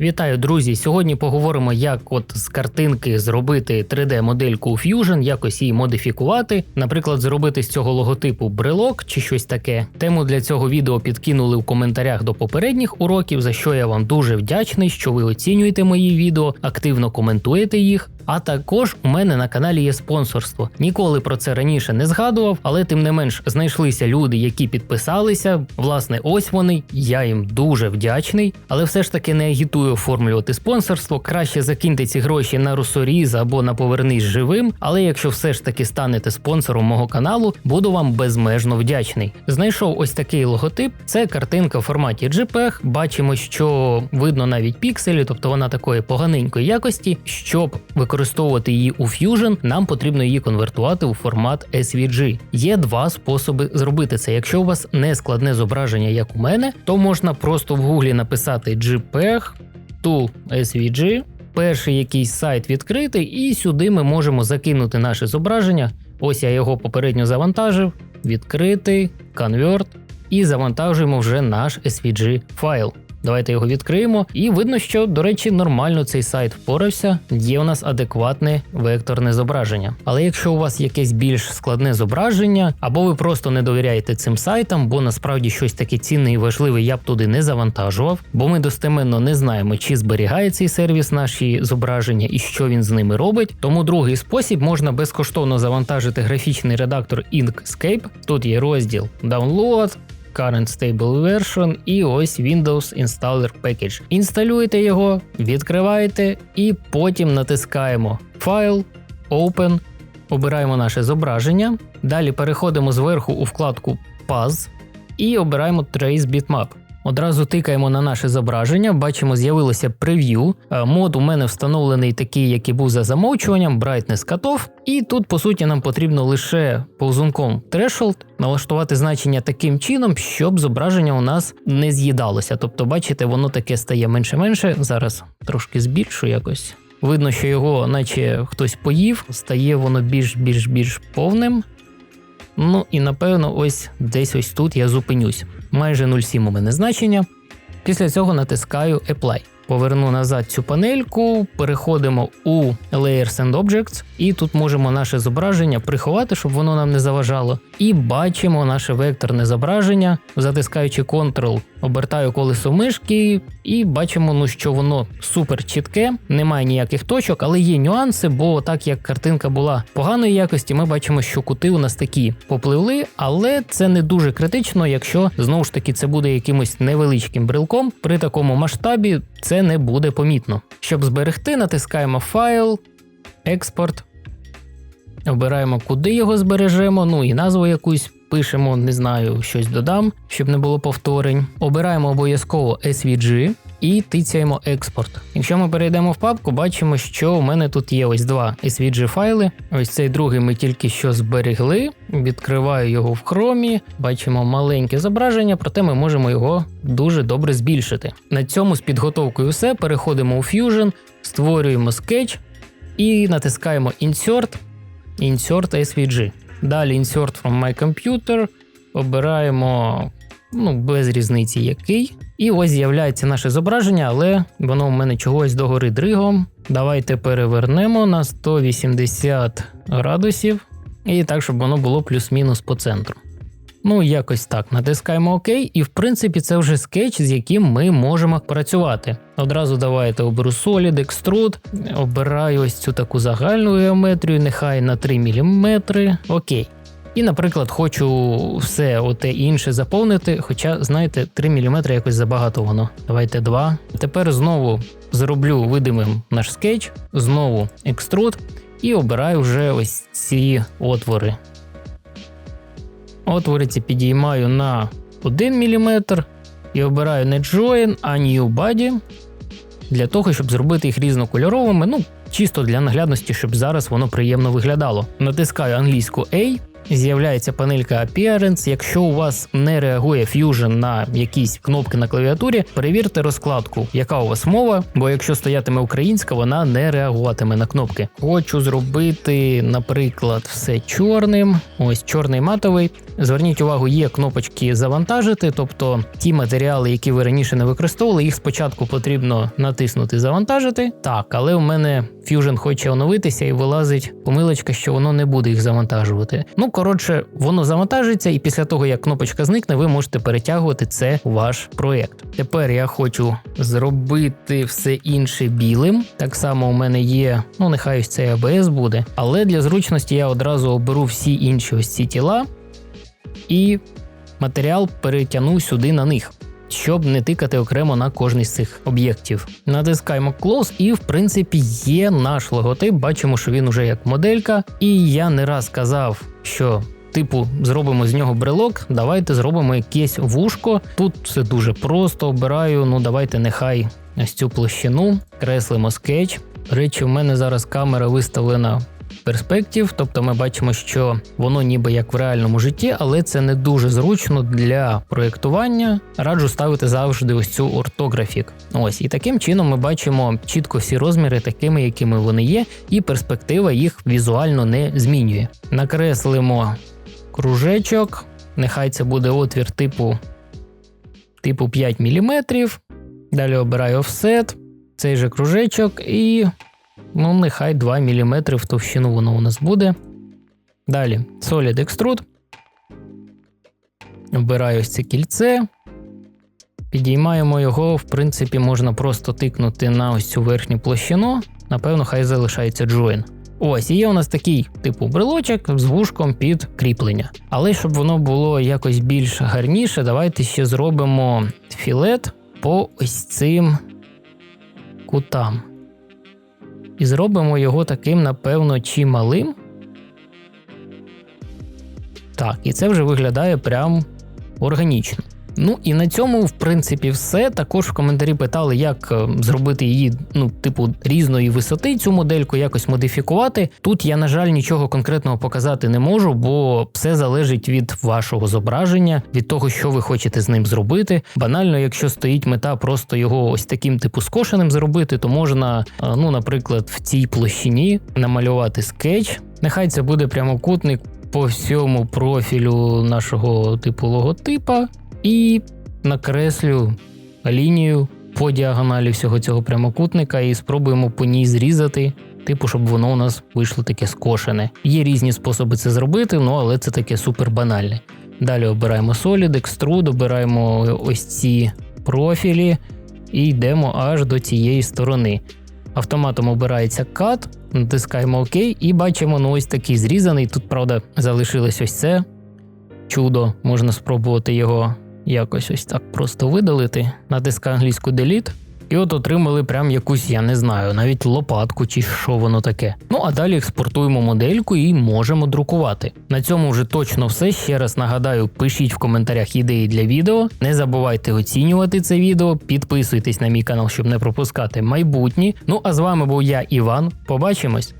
Вітаю, друзі! Сьогодні поговоримо, як от з картинки зробити 3D-модельку у Fusion, якось її модифікувати, наприклад, зробити з цього логотипу брелок чи щось таке. Тему для цього відео підкинули в коментарях до попередніх уроків, за що я вам дуже вдячний, що ви оцінюєте мої відео, активно коментуєте їх. А також у мене на каналі є спонсорство. Ніколи про це раніше не згадував, але тим не менш знайшлися люди, які підписалися. Власне, ось вони. Я їм дуже вдячний, але все ж таки не агітую оформлювати спонсорство. Краще закиньте ці гроші на русоріз або на повернись живим. Але якщо все ж таки станете спонсором мого каналу, буду вам безмежно вдячний. Знайшов ось такий логотип. Це картинка в форматі JPEG. Бачимо, що видно навіть пікселі, тобто вона такої поганенької якості, щоб використовувати її у Fusion, нам потрібно її конвертувати у формат SVG. Є два способи зробити це. Якщо у вас не складне зображення, як у мене, то можна просто в гуглі написати JPEG to SVG. Перший якийсь сайт відкритий, і сюди ми можемо закинути наше зображення. Ось я його попередньо завантажив, відкритий, конверт, і завантажуємо вже наш SVG файл. Давайте його відкриємо. І видно, що, до речі, нормально цей сайт впорався. Є у нас адекватне векторне зображення. Але якщо у вас якесь більш складне зображення, або ви просто не довіряєте цим сайтам, бо насправді щось таке цінне і важливе я б туди не завантажував, бо ми достеменно не знаємо, чи зберігає цей сервіс наші зображення і що він з ними робить. Тому другий спосіб можна безкоштовно завантажити графічний редактор Inkscape. Тут є розділ Download. Current Stable Version і ось Windows Installer Package. Інсталюєте його, відкриваєте і потім натискаємо Файл, Open, обираємо наше зображення. Далі переходимо зверху у вкладку Path і обираємо Trace Bitmap. Одразу тикаємо на наше зображення, бачимо, з'явилося прев'ю. Е, Мод у мене встановлений такий, який був за замовчуванням, Brightness Cutoff. І тут, по суті, нам потрібно лише повзунком Threshold налаштувати значення таким чином, щоб зображення у нас не з'їдалося. Тобто, бачите, воно таке стає менше-менше. Зараз трошки збільшу якось. Видно, що його, наче хтось поїв, стає воно більш-більш-більш повним. Ну і напевно, ось десь ось тут я зупинюсь. Майже 0,7 у мене значення. Після цього натискаю Apply. Поверну назад цю панельку, переходимо у Layers and Objects, і тут можемо наше зображення приховати, щоб воно нам не заважало. І бачимо наше векторне зображення, затискаючи Ctrl, обертаю колесо мишки, і бачимо, ну, що воно супер чітке, немає ніяких точок, але є нюанси, бо так як картинка була поганої якості, ми бачимо, що кути у нас такі попливли, але це не дуже критично, якщо знову ж таки це буде якимось невеличким брелком. При такому масштабі це не буде помітно. Щоб зберегти, натискаємо файл, експорт. Обираємо, куди його збережемо, ну і назву якусь пишемо, не знаю, щось додам, щоб не було повторень. Обираємо обов'язково SVG і тицяємо експорт. Якщо ми перейдемо в папку, бачимо, що у мене тут є ось два SVG файли. Ось цей другий ми тільки що зберегли. Відкриваю його в хромі, бачимо маленьке зображення, проте ми можемо його дуже добре збільшити. На цьому з підготовкою все. Переходимо у Fusion, створюємо скетч і натискаємо Insert, Insert SVG. Далі Insert from my computer. Обираємо ну, без різниці який. І ось з'являється наше зображення, але воно у мене чогось догори дригом. Давайте перевернемо на 180 градусів. І так, щоб воно було плюс-мінус по центру. Ну, якось так. Натискаємо ОК, і в принципі це вже скетч, з яким ми можемо працювати. Одразу давайте оберу Solid, Extrude, обираю ось цю таку загальну геометрію, нехай на 3 мм. Окей. І, наприклад, хочу все оте інше заповнити, хоча, знаєте, 3 мм якось забагато воно. Давайте 2. Тепер знову зроблю видимим наш скетч, знову екструд, і обираю вже ось ці отвори. Отвори ці підіймаю на 1 мм і обираю не Join, а New Body для того, щоб зробити їх різнокольоровими. Ну, чисто для наглядності, щоб зараз воно приємно виглядало. Натискаю англійську A з'являється панелька Appearance. Якщо у вас не реагує Fusion на якісь кнопки на клавіатурі, перевірте розкладку, яка у вас мова, бо якщо стоятиме українська, вона не реагуватиме на кнопки. Хочу зробити, наприклад, все чорним. Ось чорний матовий. Зверніть увагу, є кнопочки завантажити, тобто ті матеріали, які ви раніше не використовували, їх спочатку потрібно натиснути Завантажити. Так, але у мене Fusion хоче оновитися і вилазить помилочка, що воно не буде їх завантажувати. Ну коротше, воно завантажиться, і після того, як кнопочка зникне, ви можете перетягувати це ваш проєкт. Тепер я хочу зробити все інше білим. Так само у мене є, ну нехай ось цей ABS буде, але для зручності я одразу оберу всі інші ось ці тіла і матеріал перетягну сюди на них. Щоб не тикати окремо на кожний з цих об'єктів. Натискаємо Close, і в принципі є наш логотип. Бачимо, що він уже як моделька. І я не раз казав, що типу зробимо з нього брелок. Давайте зробимо якесь вушко. Тут все дуже просто. Обираю. Ну давайте нехай ось цю площину, креслимо скетч. Речі, у мене зараз камера виставлена перспектив, тобто ми бачимо, що воно ніби як в реальному житті, але це не дуже зручно для проєктування. Раджу ставити завжди ось цю ортографік. Ось і таким чином ми бачимо чітко всі розміри, такими, якими вони є, і перспектива їх візуально не змінює. Накреслимо кружечок, нехай це буде отвір типу, типу 5 мм. Далі обираю офсет, цей же кружечок і Ну, нехай 2 мм в товщину воно у нас буде. Далі Solid Extrude. Обираю ось це кільце. Підіймаємо його, в принципі, можна просто тикнути на ось цю верхню площину. Напевно, хай залишається join. Ось, і є у нас такий типу брелочок з вушком під кріплення. Але щоб воно було якось більш гарніше, давайте ще зробимо філет по ось цим кутам. І зробимо його таким, напевно, чималим. Так, і це вже виглядає прям органічно. Ну і на цьому, в принципі, все. Також в коментарі питали, як е, зробити її, ну, типу, різної висоти цю модельку, якось модифікувати. Тут я, на жаль, нічого конкретного показати не можу, бо все залежить від вашого зображення, від того, що ви хочете з ним зробити. Банально, якщо стоїть мета просто його ось таким типу скошеним зробити, то можна, е, ну, наприклад, в цій площині намалювати скетч. Нехай це буде прямокутник по всьому профілю нашого типу логотипа і накреслю лінію по діагоналі всього цього прямокутника і спробуємо по ній зрізати, типу, щоб воно у нас вийшло таке скошене. Є різні способи це зробити, ну але це таке супер банальне. Далі обираємо Solid, Extrude, обираємо ось ці профілі і йдемо аж до цієї сторони. Автоматом обирається Cut, натискаємо ОК і бачимо ну ось такий зрізаний. Тут, правда, залишилось ось це чудо. Можна спробувати його якось ось так просто видалити. Натискаю англійську Delete. І от отримали прям якусь, я не знаю, навіть лопатку чи що воно таке. Ну а далі експортуємо модельку і можемо друкувати. На цьому вже точно все. Ще раз нагадаю, пишіть в коментарях ідеї для відео. Не забувайте оцінювати це відео, підписуйтесь на мій канал, щоб не пропускати майбутні. Ну а з вами був я, Іван. Побачимось!